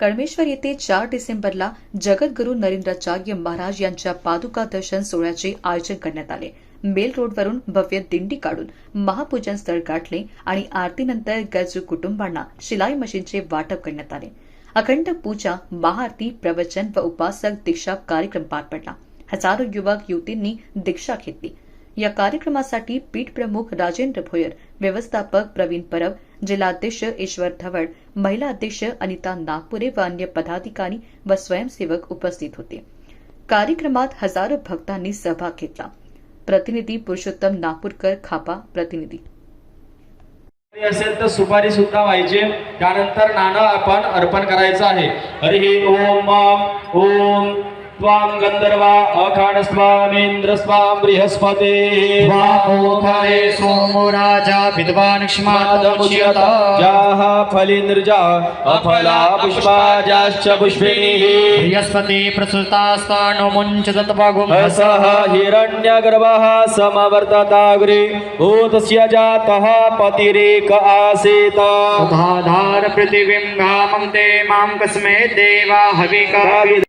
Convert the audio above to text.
कळमेश्वर येथे चार डिसेंबरला जगद्गुरू नरेंद्राचार्य महाराज यांच्या पादुका दर्शन सोहळ्याचे आयोजन करण्यात आले. मेल रोडवरून भव्य दिंडी काढून महापूजन स्थळ गाठले आणि आरतीनंतर गरजू कुटुंबांना शिलाई मशीनचे वाटप करण्यात आले. अखंड पूजा महाआरती प्रवचन व उपासक दीक्षा कार्यक्रम पार पडला. हजारो युवक युवतींनी दीक्षा घेतली. या कार्यक्रमासाठी पीठ प्रमुख राजेंद्र भोयर व्यवस्थापक प्रवीण परब जिल्हाध्यक्ष ईश्वर धवड महिला अध्यक्ष अनिता नागपुरे व अन्य पदाधिकारी व स्वयंसेवक उपस्थित होते. कार्यक्रमात हजारो भक्तांनी सहभाग घेतला. प्रतिनिधी पुरुषोत्तम नागपूरकर खापा प्रतिनिधी. असेल तर सुपारी सुद्धा व्हायचे त्यानंतर नाणं आपण अर्पण करायचं आहे. हरी ओम ओम त्वां गंधर्वा अखाड स्वामेंद्र स्वाम बृहस्पते। वामोखरे सोमो राजा विद्वान् क्ष्मादमुच्यत। जाः फलिन्द्रजा अफला पुष्पाजाश्च पुष्पिणीः। बृहस्पति प्रसुतास्तानो मुञ्चत वागुं हसः हिरण्यगर्भः समवर्तताग्रे भूतस्य जातः पतिरेक आसीत्। उधाधार पृथिवीं गामं ते मां कस्मे देवा हविका।